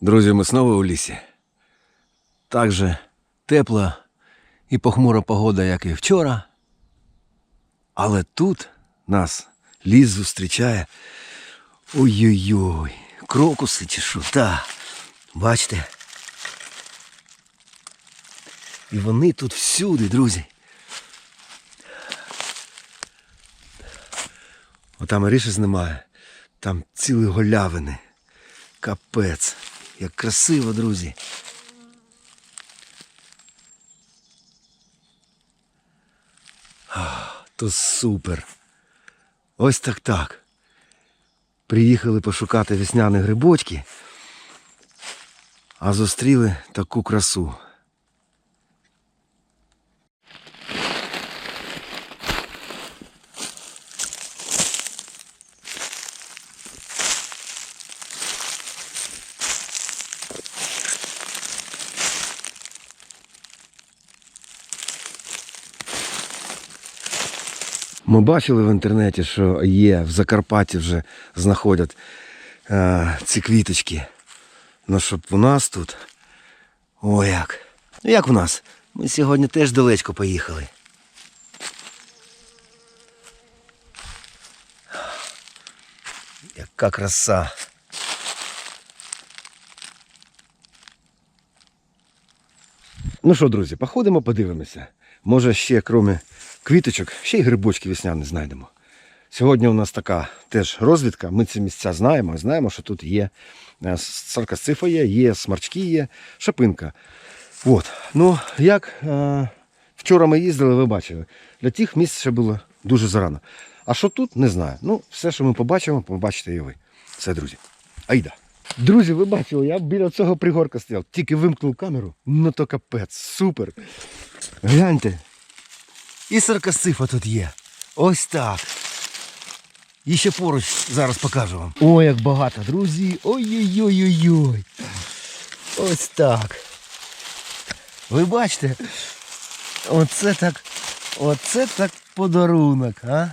Друзі, ми знову у лісі. Так же тепла і похмура погода, як і вчора. Але тут нас ліс зустрічає. Ой-ой-ой, крокуси чи що? Та, бачите? І вони тут всюди, друзі. Отам рішес немає. Там цілі голявини. Капець. Як красиво, друзі. То супер. Ось так так. Приїхали пошукати весняні грибочки, а зустріли таку красу. Ми бачили в інтернеті, що є в Закарпатті вже знаходять е, ці квіточки. Ну, щоб у нас тут. О як. Ну як у нас? Ми сьогодні теж далечко поїхали. Яка краса. Ну що, друзі, походимо, подивимося. Може ще, крім квіточок, ще й грибочки весняні знайдемо. Сьогодні у нас така теж розвідка. Ми ці місця знаємо. Знаємо, що тут є е, саркасцифа є, є смарчки, є, шапинка. От. Ну, як е, вчора ми їздили, ви бачили, для тих місць ще було дуже зарано. А що тут, не знаю. Ну, все, що ми побачимо, побачите і ви. Все, друзі. Айда. Друзі, ви бачили, я біля цього пригорка стояв, тільки вимкнув камеру. Ну то капець, супер. Гляньте. І саркасифа тут є. Ось так. І ще поруч зараз покажу вам. Ой, як багато, друзі. Ой-ой-ой-ой-ой. Ось так. Ви бачите? Оце так. Оце так подарунок, а?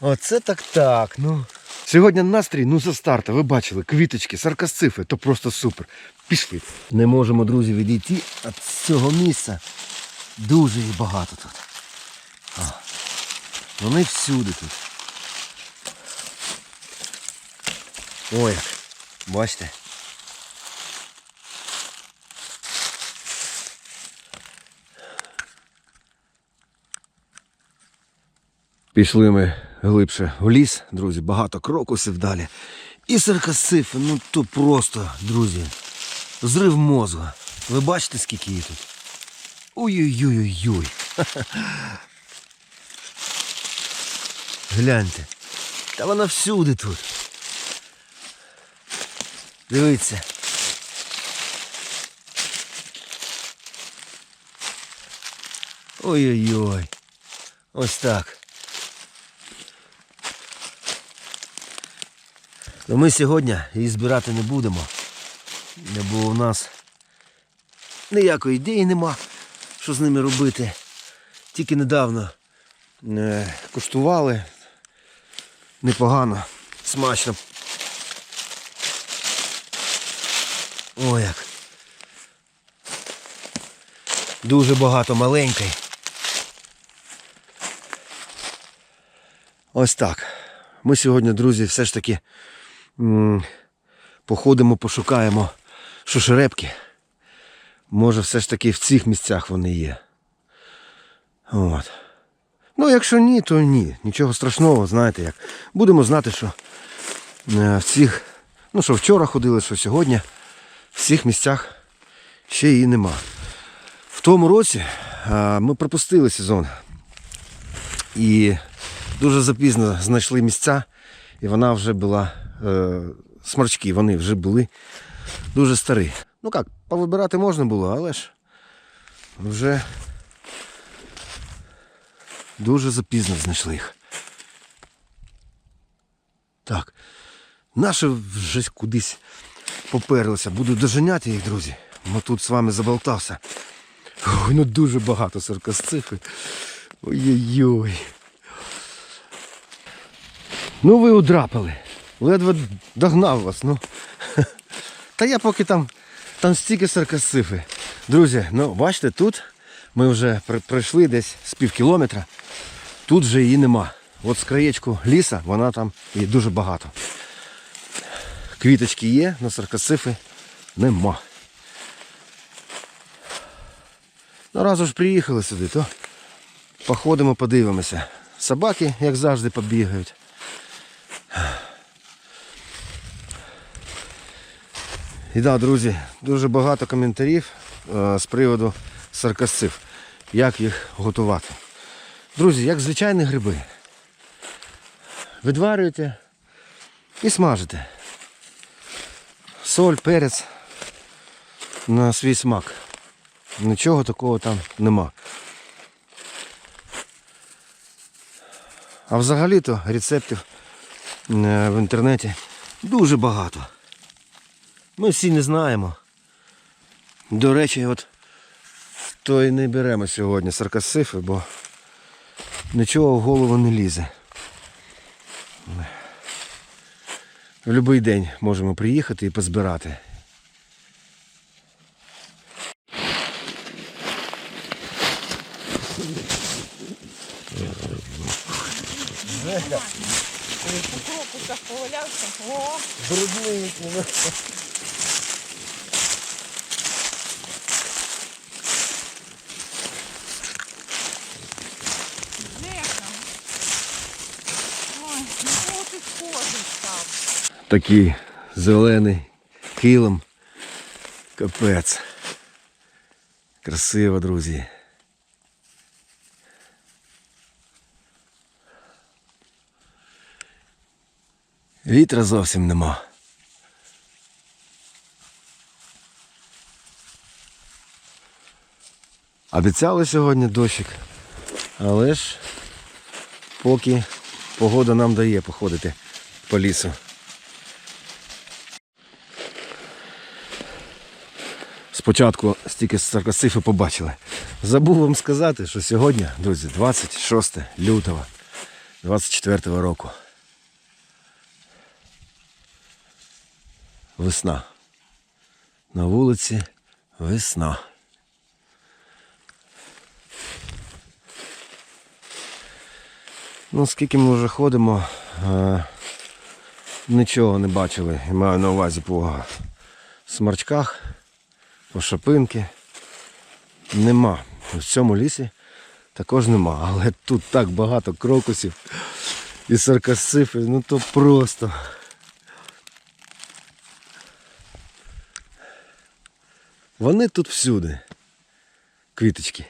Оце так так. Ну. Сьогодні настрій, ну за старта, ви бачили, квіточки, саркасцифи, то просто супер. Пішли. Не можемо, друзі, відійти від цього місця. Дуже їх багато тут. А, вони всюди тут. Ой, як. Бачите? Пішли ми глибше в ліс, друзі, багато крокусів далі. І саркасифи, ну то просто, друзі, зрив мозга. Ви бачите, скільки їх тут? Ой-ой-ой-ой-ой. Гляньте. Та вона всюди тут. Дивіться. Ой-ой-ой. Ось так. Ну ми сьогодні її збирати не будемо. Бо у нас ніякої ідеї нема, що з ними робити. Тільки недавно е, куштували. Непогано, смачно. О як. Дуже багато маленької. Ось так. Ми сьогодні, друзі, все ж таки походимо, пошукаємо шушерепки. Може, все ж таки в цих місцях вони є. От. Ну, якщо ні, то ні. Нічого страшного, знаєте як. Будемо знати, що е, в цих, ну що вчора ходили, що сьогодні в цих місцях ще її нема. В тому році е, ми пропустили сезон. І дуже запізно знайшли місця, і вона вже була. Е, сморчки, вони вже були дуже старі. Ну як, повибирати можна було, але ж вже дуже запізно знайшли їх. Так. Наші вже кудись поперлися. Буду доженяти їх, друзі. Бо тут з вами заболтався. Ой, ну дуже багато саркасцифи. Ой-ой-ой. Ну ви удрапали. Ледве догнав вас, ну. Та я поки там, там стільки саркасифи. Друзі, ну бачите, тут ми вже пройшли десь з пів кілометра. Тут вже її нема. От з краєчку ліса вона там і дуже багато. Квіточки є, але саркасифи нема. Ну, раз уж приїхали сюди, то походимо, подивимося. Собаки, як завжди, побігають. І так, друзі, дуже багато коментарів е, з приводу саркасцив. Як їх готувати. Друзі, як звичайні гриби. Відварюєте і смажите. Соль, перець на свій смак. Нічого такого там нема. А взагалі-то рецептів е, в інтернеті дуже багато. Ми всі не знаємо. До речі, от то і не беремо сьогодні саркасифи, бо нічого в голову не лізе. В будь-який день можемо приїхати і позбирати. Брудний. Такий зелений килим. Капець. Красиво, друзі. Вітра зовсім нема. Обіцяли сьогодні дощик, але ж поки погода нам дає походити по лісу. Спочатку стільки саркасифи побачили. Забув вам сказати, що сьогодні, друзі, 26 лютого 24 року. Весна. На вулиці весна. Ну, скільки ми вже ходимо, е, нічого не бачили. Я маю на увазі по смарчках, по шапинки. Нема. В цьому лісі також нема. Але тут так багато крокусів і саркасифів, ну то просто. Вони тут всюди. Квіточки.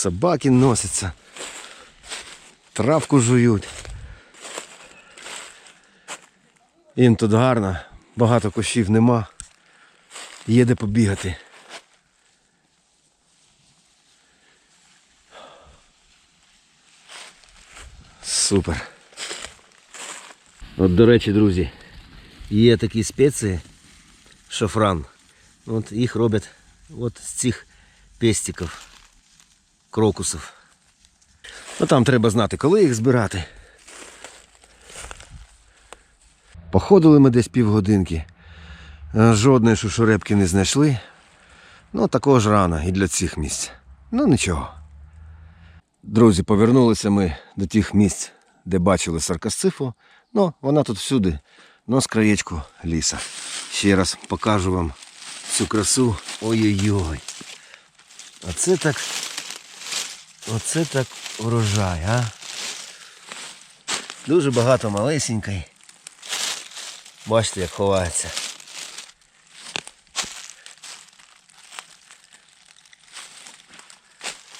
Собаки носяться. Травку жують. Їм тут гарно, багато кущів нема. Є де побігати. Супер. От, до речі, друзі, є такі спеції шафран. От їх роблять от з цих пестиків, крокусів. Ну там треба знати, коли їх збирати. Походили ми десь півгодинки. Е, Жодної шушурепки не знайшли. Ну, також рано і для цих місць. Ну нічого. Друзі, повернулися ми до тих місць, де бачили саркасцифу. Ну, вона тут всюди, ну, з краєчку ліса. Ще раз покажу вам цю красу. Ой-ой-ой. Оце так. Оце так урожай, а? Дуже багато малесенької. Бачите, як ховається.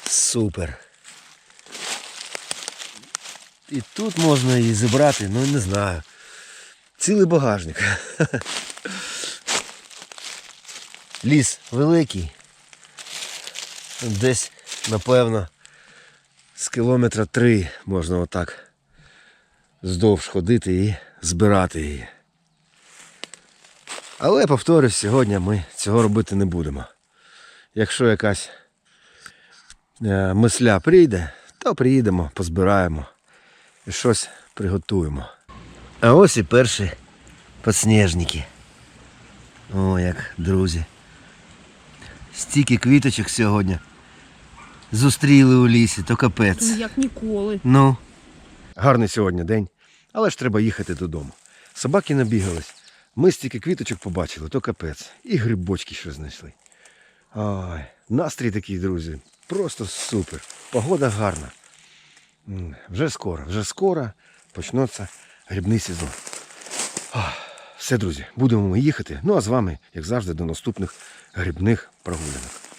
Супер. І тут можна її зібрати, ну не знаю. Цілий багажник. Ліс великий. Десь, напевно, з кілометра три можна отак здовж ходити і збирати її. Але повторюсь, сьогодні ми цього робити не будемо. Якщо якась е, мисля прийде, то приїдемо, позбираємо. і щось приготуємо. А ось і перші подснежники. О, як друзі. Стільки квіточок сьогодні. Зустріли у лісі, то капець. Ну, як ніколи. Ну. Гарний сьогодні день, але ж треба їхати додому. Собаки набігались. Ми стільки квіточок побачили, то капець. І грибочки що знайшли. Ой, настрій такий, друзі. Просто супер. Погода гарна. Вже скоро, вже скоро почнеться грибний сезон. Все, друзі, будемо ми їхати. Ну а з вами, як завжди, до наступних грибних прогулянок.